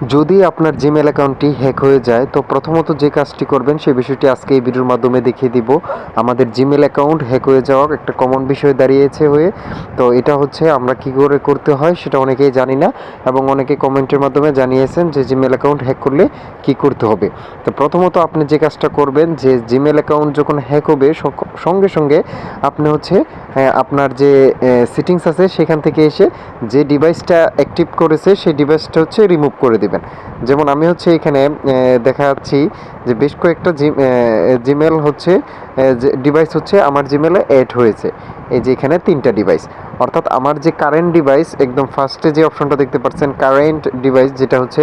যদি আপনার জিমেল অ্যাকাউন্টটি হ্যাক হয়ে যায়, তো প্রথমত যে কাজটি করবেন সেই বিষয়টি আজকে এই ভিডিওর মাধ্যমে দেখিয়ে দিব। আমাদের জিমেল অ্যাকাউন্ট হ্যাক হয়ে যাওয়ার একটা কমন বিষয় দাঁড়িয়েছে হয়ে, তো এটা হচ্ছে আমরা কি করে করতে হয় সেটা অনেকেই জানি না, এবং অনেকে কমেন্টের মাধ্যমে জানিয়েছেন যে জিমেল অ্যাকাউন্ট হ্যাক করলে কি করতে হবে। তো প্রথমত আপনি যে কাজটা করবেন, যে জিমেল অ্যাকাউন্ট যখন হ্যাক হবে সঙ্গে সঙ্গে আপনি হচ্ছে আপনার যে সেটিংস আছে, সেখান থেকে এসে যে ডিভাইসটা অ্যাক্টিভ করেছে, সেই ডিভাইসটা হচ্ছে রিমুভ করে দিবেন। যেমন আমি হচ্ছে এখানে দেখা যাচ্ছি যে বেশ কয়েকটা জিমেল হচ্ছে ডিভাইস হচ্ছে আমার জিমেলে অ্যাড হয়েছে। এই যে এখানে তিনটা ডিভাইস অর্থাৎ আমার যে কারেন্ট ডিভাইস একদম ফার্স্টে যে অপশনটা দেখতে পাচ্ছেন কারেন্ট ডিভাইস যেটা হচ্ছে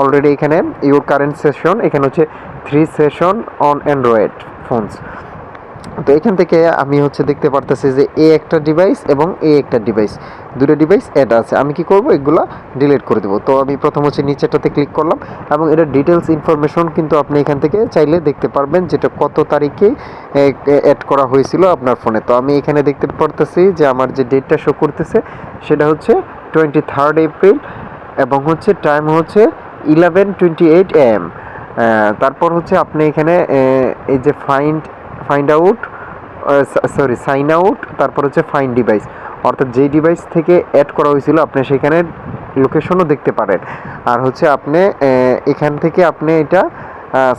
অলরেডি এখানে ইউর কারেন্ট সেশন এখানে হচ্ছে three session on Android phones তো এখান থেকে আমি হচ্ছে দেখতে পারতেছি যে এ একটা ডিভাইস এবং এ একটা ডিভাইস দুটো ডিভাইস অ্যাড আছে। আমি কি করব? এগুলা ডিলিট করে দেবো। তো আমি প্রথম হচ্ছে নিচেটাতে ক্লিক করলাম এবং এটা ডিটেলস ইনফরমেশন কিন্তু আপনি এখান থেকে চাইলে দেখতে পারবেন যেটা কত তারিখে অ্যাড করা হয়েছিল আপনার ফোনে তো আমি এখানে দেখতে পারতেছি যে আমার যে ডেটটা শো করতেছে, সেটা হচ্ছে টোয়েন্টি থার্ড এপ্রিল এবং হচ্ছে টাইম হচ্ছে ইলেভেন টোয়েন্টি এইট এম তারপর হচ্ছে আপনি এখানে এই যে find find out sorry sign out তারপর হচ্ছে ফাইন ডিভাইস অর্থাৎ যেই ডিভাইস থেকে অ্যাড করা হয়েছিল, আপনি সেখানে লোকেশনও দেখতে পারেন। আর হচ্ছে আপনি এখান থেকে আপনি এটা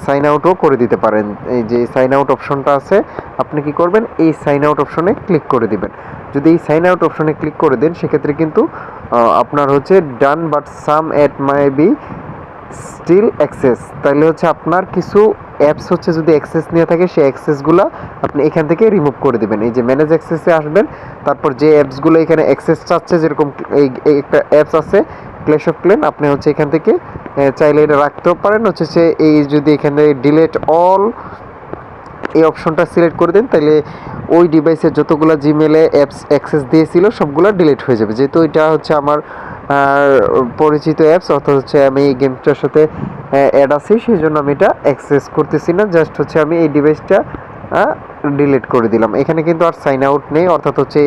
সাইন আউটও করে দিতে পারেন। এই যে সাইন আউট অপশনটা আছে, আপনি কি করবেন? এই সাইন আউট অপশনে ক্লিক করে দিবেন। যদি এই সাইন আউট অপশনে ক্লিক করে দেন, সেক্ষেত্রে কিন্তু আপনার হচ্ছে done but some at maybe still access তাহলে হচ্ছে আপনার কিছু অ্যাপস হচ্ছে যদি অ্যাক্সেস নিয়ে থাকে, সেই অ্যাক্সেসগুলো আপনি এখান থেকে রিমুভ করে দেবেন। এই যে ম্যানেজ অ্যাক্সেসে আসবেন, তারপর যে অ্যাপসগুলো এখানে অ্যাক্সেস চাচ্ছে, যেরকম এই একটা অ্যাপস আছে ক্লেশ অফ ক্লেন আপনি হচ্ছে এখান থেকে চাইলে এটা রাখতেও পারেন। হচ্ছে সে এই যদি এখানে ডিলেট অল এই অপশনটা সিলেক্ট করে দেন তাহলে ওই ডিভাইসের যতগুলো জিমেলে অ্যাপস অ্যাক্সেস দিয়েছিল, সবগুলো ডিলিট হয়ে যাবে। যেহেতু এটা হচ্ছে আমার পরিচিত অ্যাপস অর্থাৎ হচ্ছে আমি এই গেমটার সাথে অ্যাড আছি সেই জন্য আমি এটা অ্যাক্সেস করতেছি না জাস্ট হচ্ছে আমি এই ডিভাইসটা ডিলিট করে দিলাম। এখানে কিন্তু আর সাইন আউট নেই, অর্থাৎ হচ্ছে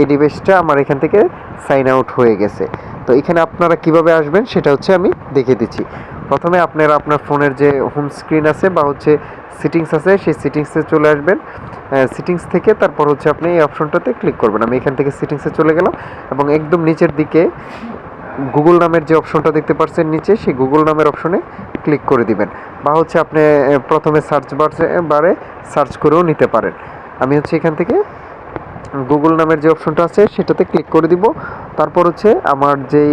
এই ডিভাইসটা আমার এখান থেকে সাইন আউট হয়ে গেছে। তো এখানে আপনারা কীভাবে আসবেন, সেটা হচ্ছে আমি দেখিয়ে দিচ্ছি। প্রথমে আপনারা আপনার ফোনের যে হোম স্ক্রিন আছে বা হচ্ছে সিটিংস আছে, সেই সিটিংসে চলে আসবেন। সিটিংস থেকে তারপর হচ্ছে আপনি এই অপশনটাতে ক্লিক করবেন। আমি এখান থেকে সিটিংসে চলে গেলাম এবং একদম নিচের দিকে গুগল নামের যে অপশনটা দেখতে পাচ্ছেন নিচে, সেই গুগল নামের অপশনে ক্লিক করে দিবেন বা হচ্ছে আপনি প্রথমে সার্চ বারে সার্চ করেও নিতে পারেন। আমি হচ্ছে এখান থেকে গুগল নামের যে অপশনটা আছে, সেটাতে ক্লিক করে দিব। তারপর হচ্ছে আমার যেই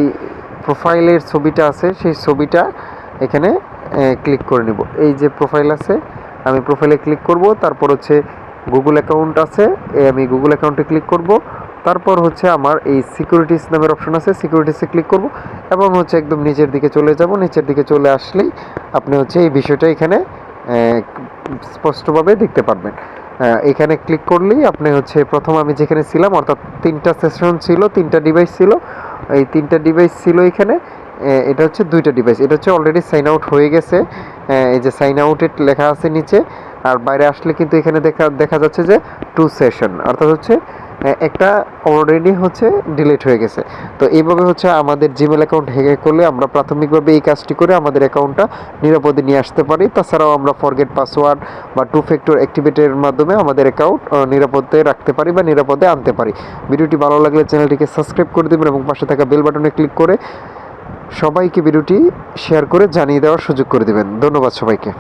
প্রোফাইলের ছবিটা আছে, সেই ছবিটা এখানে ক্লিক করে নিব। এই যে প্রোফাইল আছে, আমি প্রোফাইলে ক্লিক করব, তারপর হচ্ছে গুগল অ্যাকাউন্ট আছে আমি গুগল অ্যাকাউন্টে ক্লিক করব। তারপর হচ্ছে আমার এই সিকিউরিটিস নামের অপশন আছে সিকিউরিটিসে ক্লিক করব এবং হচ্ছে একদম নিচের দিকে চলে যাব। নিচের দিকে চলে আসলেই আপনি হচ্ছে এই বিষয়টা এখানে স্পষ্টভাবে দেখতে পারবেন। এখানে ক্লিক করলেই আপনি হচ্ছে প্রথম আমি যেখানে ছিলাম, অর্থাৎ তিনটা সেশন ছিল, তিনটা ডিভাইস ছিল, এই তিনটা ডিভাইস ছিল এখানে। এটা হচ্ছে দুইটা ডিভাইস এটা হচ্ছে অলরেডি সাইন আউট হয়ে গেছে। এই যে সাইন আউটেড লেখা আছে নিচে। আর বাইরে আসলে কিন্তু এখানে দেখা দেখা যাচ্ছে যে টু সেশন অর্থাৎ হচ্ছে একটা অলরেডি হচ্ছে ডিলিট হয়ে গেছে। তো এইভাবে হচ্ছে আমাদের জিমেল অ্যাকাউন্ট হ্যাক করলে আমরা প্রাথমিকভাবে এই কাজটি করে আমাদের অ্যাকাউন্টটা নিরাপদে নিয়ে আসতে পারি। তাছাড়াও আমরা ফরগেট পাসওয়ার্ড বা টু ফ্যাক্টর অ্যাক্টিভেটের মাধ্যমে আমাদের অ্যাকাউন্ট নিরাপদে রাখতে পারি বা নিরাপদে আনতে পারি। ভিডিওটি ভালো লাগলে চ্যানেলটিকে সাবস্ক্রাইব করে দেবেন এবং পাশে থাকা বেল বাটনে ক্লিক করে সবাইকে ভিডিওটি শেয়ার করে জানিয়ে দেওয়ার সুযোগ করে দেবেন। ধন্যবাদ সবাইকে।